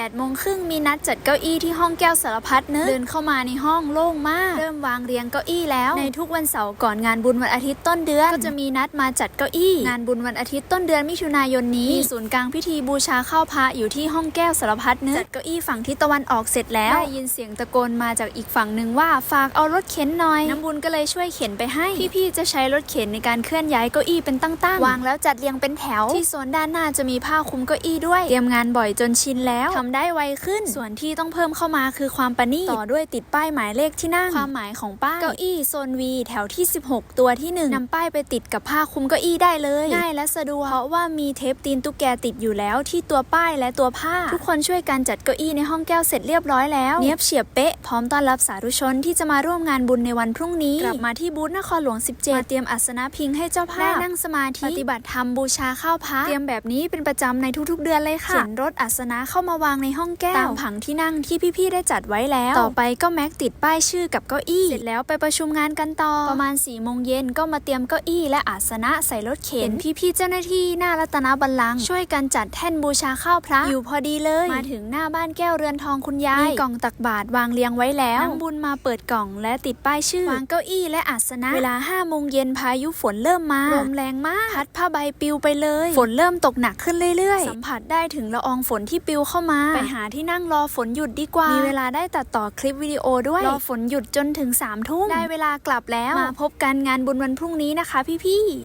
8โมงครึ่งมีนัดจัดเก้าอี้ที่ห้องแก้วสารพัดนึกเดินเข้ามาในห้องโล่งมาก เริ่มวางเรียงเก้าอี้แล้ว ในทุกวันเสาร์ก่อนงานบุญวันอาทิตย์ต้นเดือน ก็จะมีนัดมาจัดเก้าอี้ งานบุญวันอาทิตย์ต้นเดือนมิถุนายนนี้มีศูนย์กลางพิธีบูชาข้าวพระอยู่ที่ห้องแก้วสารพัดนึกจัดเก้าอี้ฝั่งทิศตะวันออกเสร็จแล้วได้ยินเสียงตะโกนมาจากอีกฝั่งหนึ่งว่าฝากเอารถเข็นหน่อยน้ำบุญก็เลยช่วยเข็นไปให้พี่ๆจะใช้รถเข็นในการเคลื่อนย้ายเก้าอี้เป็นตั้งๆวางแล้วจัดเรียงเป็นแถว ที่โซนด้านหน้าจะมีผ้าคลุมเก้าอี้ด้วยเตรียมงานบ่อยจนชินแล้วทำได้ไวขึ้น ส่วนที่ต้องเพิ่มเข้ามาคือความประณีตต่อด้วยติดป้ายหมายเลขที่นั่ง ความหมายของป้ายเก้าอี้โซน V แถวที่ 16 ตัวที่ 1นำป้ายไปติดกับผ้าคลุมเก้าอี้ได้เลย ง่ายและสะดวก เพราะว่ามีเทปตีนตุ๊กแกติดอยู่แล้วที่ตัวป้ายและตัวผ้า ทุกคนช่วยกันจัดเก้าอี้ในห้องแก้วเสร็จเรียบร้อยแล้ว เนียบเฉียบเป๊ะพร้อมต้อนรับสาธุชนที่จะมาร่วมงานบุญในวันพรุ่งนี้ กลับมาที่บูธนครหลวง 17มาเตรียมอัสนะพิงให้เจ้าภาพได้นั่งสมาธิปฏิบัติธรรมบูชาข้าวพระเตรียมแบบนี้เป็นประจำในทุกๆ เดือนเลยค่ะเข็นรถอัสนะเข้ามาวางในห้องแก้ว ตามผังที่นั่งที่พี่ๆได้จัดไว้แล้ว ต่อไปก็แม็กติดป้ายชื่อกับเก้าอี้ เสร็จแล้วไปประชุมงานกันต่อ ประมาณ4ี่โมงเย็นก็มาเตรียมเก้าอี้และอาสนะใส่รถเข็น พี่ๆเจ้าหน้าที่หน้ารัตนบัลลังก์ช่วยกันจัดแท่นบูชาข้าวพระ อยู่พอดีเลย มาถึงหน้าบ้านแก้วเรือนทองคุณยายมีกล่องตักบาตรวางเรียงไว้แล้วน้ำบุญมาเปิดกล่องและติดป้ายชื่อวางเก้าอี้และอาสนะ เวลา5้าโมงเย็นพายุฝนเริ่มมาลมแรงมากพัดผ้าใบปลิวไปเลย ฝนเริ่มตกหนักขึ้นเรื่อยๆ สัมผัสได้ถึงละอองฝนที่ปลิวเข้ามาไปหาที่นั่งรอฝนหยุดดีกว่า มีเวลาได้ตัดต่อคลิปวิดีโอด้วย รอฝนหยุดจนถึง3ามทุ่มได้เวลากลับแล้ว มาพบกันงานบุญวันพรุ่งนี้นะคะพี่ๆ